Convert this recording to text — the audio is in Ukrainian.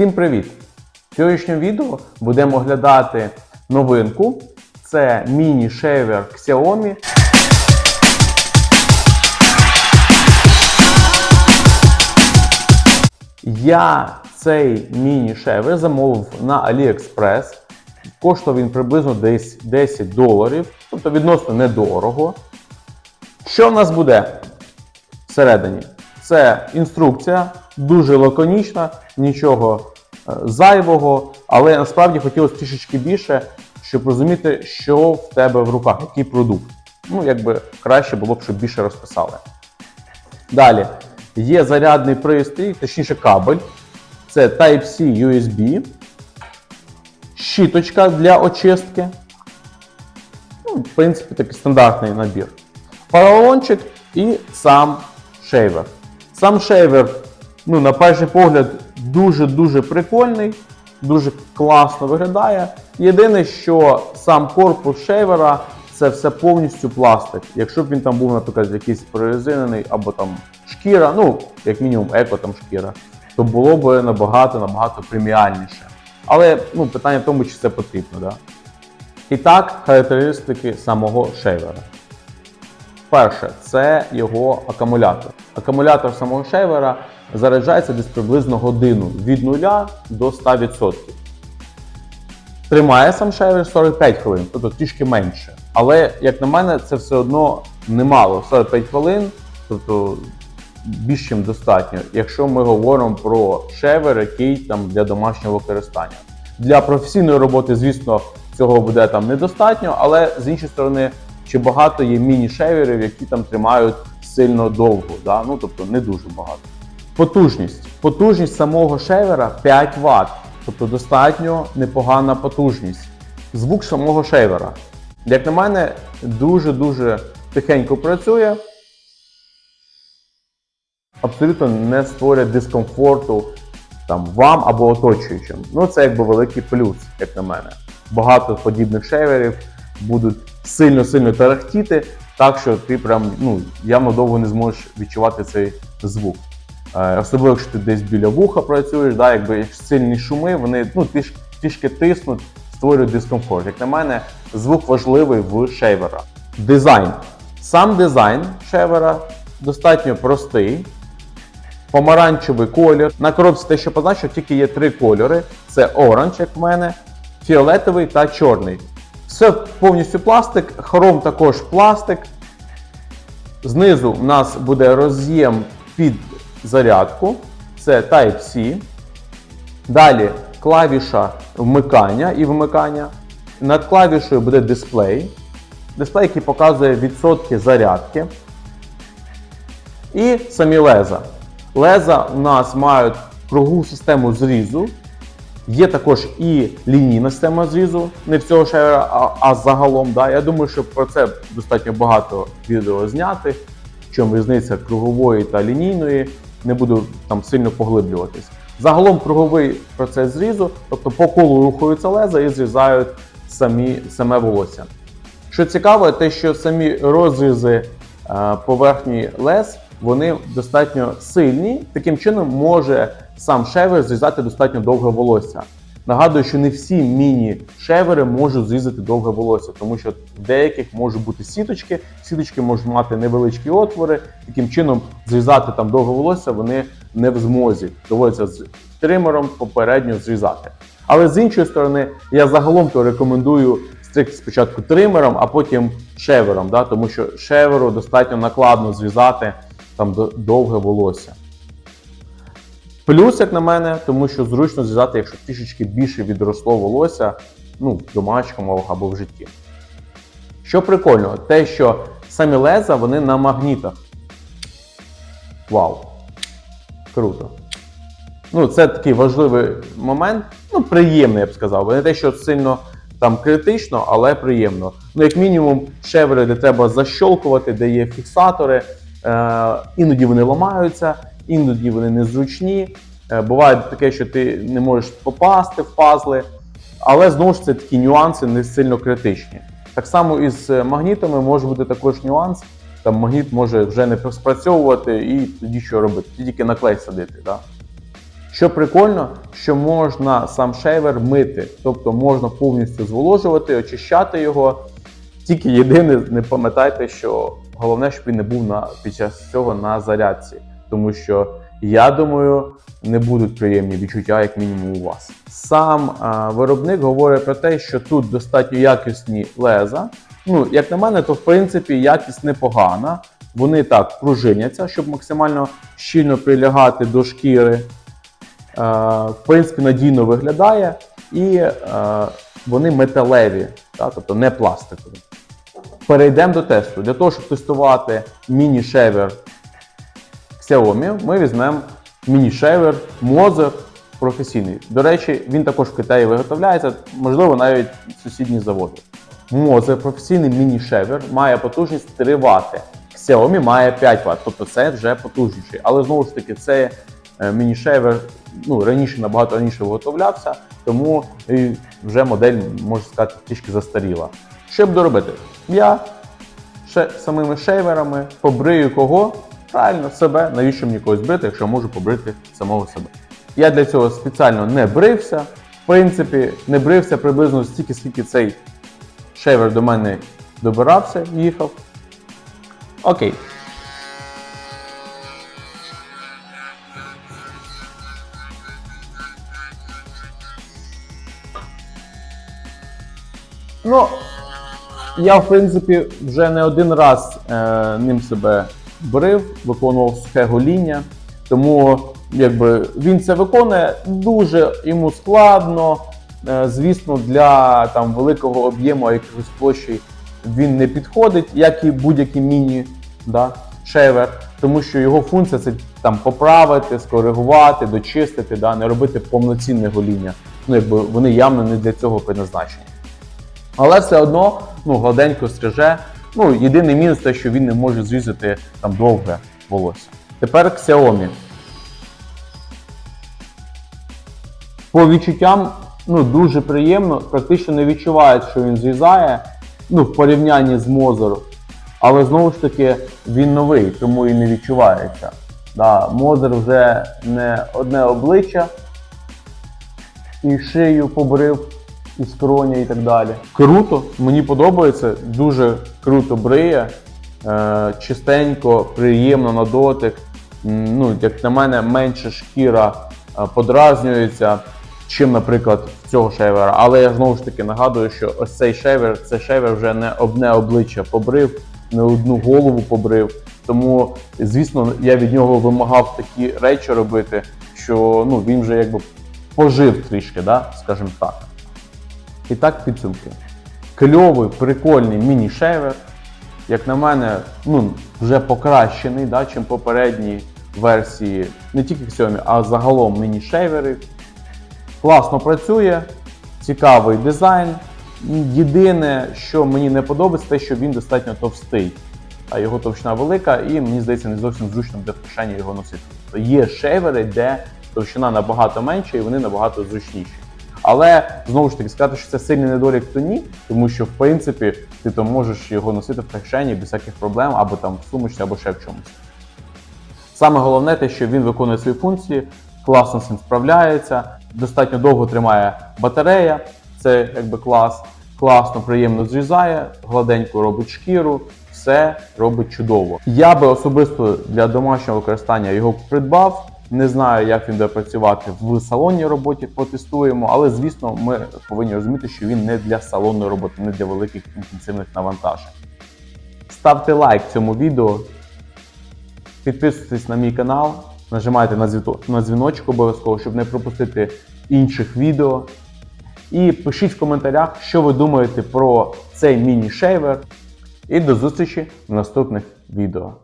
Всім привіт! В сьогоднішньому відео будемо оглядати новинку. Це міні-шейвер Xiaomi. Я цей міні-шейвер замовив на AliExpress. Коштував він приблизно десь 10 доларів, тобто відносно недорого. Що в нас буде всередині? Це інструкція, дуже лаконічна, нічого е, зайвого, але насправді хотілося трішечки більше, щоб розуміти, що в тебе в руках, який продукт. Ну, якби краще було б, щоб більше розписали. Далі є зарядний пристрій, точніше кабель. Це Type-C USB, щіточка для очистки. Ну, в принципі, такий стандартний набір. Поролончик і сам шейвер. Сам шейвер, ну, на перший погляд, дуже-дуже прикольний, дуже класно виглядає. Єдине, що сам корпус шейвера це все повністю пластик. Якщо б він там був, наприклад, якийсь прорезинений або там шкіра, ну, як мінімум, еко там шкіра, то було б набагато-набагато преміальніше. Але ну, питання в тому, чи це потрібно. Да? І так, характеристики самого шейвера. Перше, це його акумулятор. Акумулятор самого шейвера заряджається десь приблизно годину від 0 до 100%. Тримає сам шейвер 45 хвилин, тобто трішки менше. Але, як на мене, це все одно немало. 45 хвилин, тобто більш ніж достатньо, якщо ми говоримо про шевер, який там для домашнього використання. Для професійної роботи, звісно, цього буде там недостатньо, але з іншої сторони, чи багато є міні-шеверів, які там тримають сильно довго, да? ну тобто не дуже багато. Потужність. Потужність самого шевера 5 Вт, тобто достатньо непогана потужність. Звук самого шейвера. Як на мене, дуже-дуже тихенько працює абсолютно не створює дискомфорту там, вам або оточуючим. Ну, це якби великий плюс, як на мене. Багато подібних шейверів будуть сильно-сильно тарахтіти, так що ти прям ну, явно довго не зможеш відчувати цей звук. Е, особливо, якщо ти десь біля вуха працюєш, да, якби сильні шуми, вони ну, трішки, тиснуть, створюють дискомфорт. Як на мене, звук важливий в шейвера. Дизайн. Сам дизайн шейвера достатньо простий. Помаранчевий колір. На коробці те, що позначив, тільки є три кольори: це оранж, як в мене, фіолетовий та чорний. Все повністю пластик, хром також пластик. Знизу у нас буде роз'єм під зарядку. Це Type-C. Далі клавіша вмикання і вмикання. Над клавішою буде дисплей. Дисплей, який показує відсотки зарядки. І самі леза. Леза у нас мають кругову систему зрізу. Є також і лінійна система зрізу, не всього шейвера, а, а загалом. Да. Я думаю, що про це достатньо багато відео зняти. В чому різниця кругової та лінійної, не буду там сильно поглиблюватись. Загалом круговий процес зрізу, тобто по колу рухаються леза і зрізають самі, саме волосся. Що цікаво, те, що самі розрізи е, поверхні лез вони достатньо сильні. Таким чином може сам шевер зрізати достатньо довге волосся. Нагадую, що не всі міні-шевери можуть зрізати довге волосся, тому що в деяких можуть бути сіточки, сіточки можуть мати невеличкі отвори. Таким чином, зрізати там довге волосся вони не в змозі. Доводиться з тримером попередньо зрізати. Але з іншої сторони, я загалом то рекомендую стригти спочатку тримером, а потім шевером, да? тому що шеверу достатньо накладно зрізати там довге волосся. Плюс, як на мене, тому що зручно зв'язати, якщо трішечки більше відросло волосся, ну, умовах або в житті. Що прикольно, те, що самі леза вони на магнітах. Вау! Круто. Ну, це такий важливий момент, ну, приємний, я б сказав. Не те, що сильно там критично, але приємно. Ну, як мінімум, шевери, де треба защолкувати, де є фіксатори. Е, іноді вони ламаються, іноді вони незручні. Е, буває таке, що ти не можеш попасти в пазли, але знову ж це такі нюанси не сильно критичні. Так само і з магнітами може бути також нюанс. Там магніт може вже не спрацьовувати і тоді що робити? Тоді тільки на клей садити. Да? Що прикольно, що можна сам шейвер мити, тобто можна повністю зволожувати, очищати його. Тільки єдине, не пам'ятайте, що головне, щоб він не був на, під час цього на зарядці. Тому що, я думаю, не будуть приємні відчуття, як мінімум у вас. Сам а, виробник говорить про те, що тут достатньо якісні леза. Ну, як на мене, то в принципі якість непогана. Вони так пружиняться, щоб максимально щільно прилягати до шкіри. Е, в принципі, надійно виглядає, і е, вони металеві, та, тобто не пластикові. Перейдемо до тесту. Для того, щоб тестувати міні-шевер Xiaomi, ми візьмемо міні-шевер Moser професійний. До речі, він також в Китаї виготовляється, можливо, навіть сусідні заводи. Moser професійний міні-шевер має потужність 3 Вт. Xiaomi має 5 Вт, тобто це вже потужніший. Але знову ж таки, це міні-шевер ну, раніше набагато раніше виготовлявся, тому вже модель, можна сказати, трішки застаріла. Що б доробити? Я ще самими шейверами побрию кого? Правильно, себе. Навіщо мені когось брити, якщо можу побрити самого себе? Я для цього спеціально не брився. В принципі, не брився приблизно стільки, скільки цей шейвер до мене добирався, їхав. Окей. Ну, я, в принципі, вже не один раз е, ним себе брив, виконував сухе гоління. Тому якби, він це виконує дуже йому складно. Е, звісно, для там, великого об'єму якихось площі він не підходить, як і будь-який міні да, шевер, тому що його функція це там поправити, скоригувати, дочистити, да, не робити повноцінне гоління. Ну, якби вони явно не для цього призначені. Але все одно ну, гладенько стриже. Ну, єдиний мінус те, що він не може зрізати там довге волосся. Тепер Xiaomi. По відчуттям ну, дуже приємно, практично не відчувають, що він зрізає ну, в порівнянні з Мозером. Але знову ж таки він новий, тому і не відчувається. Да, Мозер вже не одне обличчя, і шию побрив, і скроня, і так далі. Круто, мені подобається, дуже круто бриє, е, чистенько, приємно на дотик. Ну, як на мене, менше шкіра е, подразнюється, чим, наприклад, в цього шейвера. Але я знову ж таки нагадую, що ось цей шейвер, це шейвер вже не одне обличчя побрив, не одну голову побрив. Тому, звісно, я від нього вимагав такі речі робити, що ну, він вже якби пожив трішки, да? скажімо так. І так підсумки. Кльовий, прикольний міні-шейвер. Як на мене, ну, вже покращений, да, чим попередні версії не тільки Xiaomi, а загалом міні-шейвери. Класно працює, цікавий дизайн. Єдине, що мені не подобається, те, що він достатньо товстий. А його товщина велика, і мені здається, не зовсім зручно для в його носити. Є шейвери, де товщина набагато менша і вони набагато зручніші. Але знову ж таки сказати, що це сильний недолік, то ні, тому що в принципі ти то можеш його носити в кишені без всяких проблем, або там в сумочці, або ще в чомусь. Саме головне те, що він виконує свої функції, класно з цим справляється, достатньо довго тримає батарея, це якби клас, класно, приємно зрізає, гладенько робить шкіру, все робить чудово. Я би особисто для домашнього використання його придбав. Не знаю, як він буде працювати в салонній роботі, потестуємо, але звісно, ми повинні розуміти, що він не для салонної роботи, не для великих інтенсивних навантажень. Ставте лайк цьому відео, підписуйтесь на мій канал, нажимайте на, дзвіночок обов'язково, щоб не пропустити інших відео. І пишіть в коментарях, що ви думаєте про цей міні-шейвер. І до зустрічі в наступних відео.